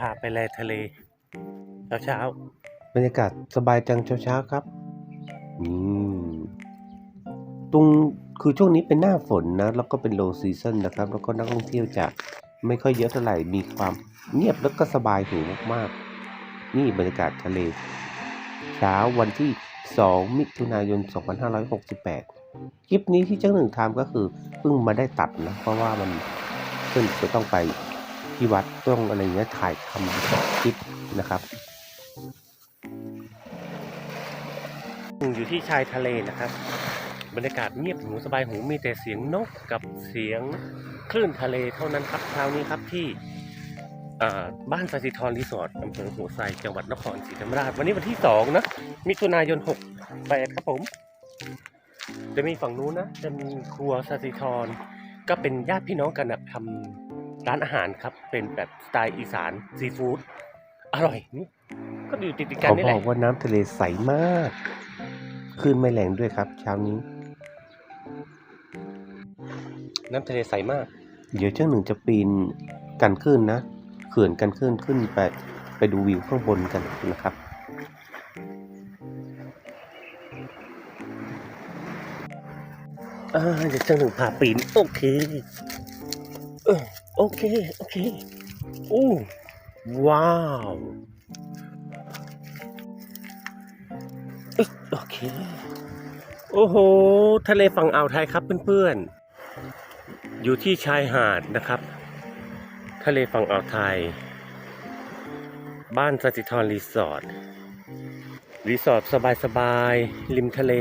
พาไปแลทะเลเช้าเช้าบรรยากาศสบายจังเช้าๆครับ อืมตรงคือช่วงนี้เป็นหน้าฝนนะ แล้วก็เป็น low season นะครับ แล้วก็นักท่องเที่ยวจะไม่ค่อยเยอะเท่าไหร่มีความเงียบแล้วก็สบายหูมากๆ นี่บรรยากาศทะเล เช้าวันที่ 2 มิถุนายน 2568 คลิปนี้ที่เจ้าหนึ่งทำก็คือเพิ่งมาได้ตัดนะ เพราะว่ามันขึ้นจะต้องไป ที่วัดต้องอะไรเงี้ยถ่ายทำคลิปนะครับอยู่ที่ชายทะเลนะครับ บรรยากาศเงียบหูสบายหูมีแต่เสียงนกกับเสียงคลื่นทะเลเท่านั้นครับเช้านี้ครับที่บ้านสสิธรรีสอร์ทอำเภอหัวไซจังหวัดนครศรีธรรมราช วันนี้วันที่สองนะมิถุนายนหกแปดครับผม จะมีฝั่งนู้นนะ จะมีครัวสสิธรก็เป็นญาติพี่น้องกันนะทำ ร้านอาหารครับ เป็นแบบสไตล์อีสานซีฟู้ดอร่อยนี่ก็อยู่ติดๆกันเขานี่บแหอละกว่าน้ำทะเลใสมากคลื่นไม่แรงด้วยครับ เช้านี้ น้ำทะเลใสมาก เดี๋ยวเจ้าหนึ่งจะปีนกันคลื่นนะเขื่อนกันคลื่นขึ้นไปไปดูวิวข้างบนกันนะครับ อ่าเดี๋ยวเจ้าหนึ่งพาปีนโอเคเออ โอเค โอเคอู้ว้าวอึกโอเค โอ้โห ทะเลฝั่งอ่าวไทยครับเพื่อนๆ อยู่ที่ชายหาดนะครับ ทะเลฝั่งอ่าวไทย บ้านสติธรรีสอร์ท รีสอร์ทสบายๆ ริมทะเล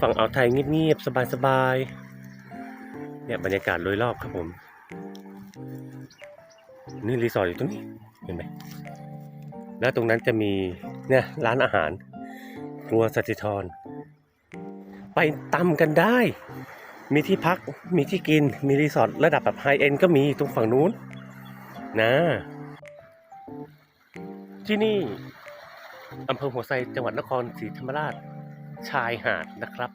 ฝั่งอ่าวไทยเงียบๆ สบายๆ เนี่ยบรรยากาศโดยรอบครับผม นี่รีสอร์ทอยู่ตรงนี้เห็นไหมแล้วตรงนั้นจะมีเนี่ยร้านอาหารครัวสติธร ไปตำกันได้ มีที่พักมีที่กินมีรีสอร์ทระดับแบบไฮเอ็นก็มีตรงฝั่งนู้นนะที่นี่อำเภอหัวไซจังหวัดนครศรีธรรมราชชายหาดนะครับ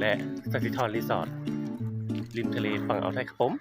และสถิธรรีสอร์ทริมทะเลฝั่งอ่าวไทยครับผม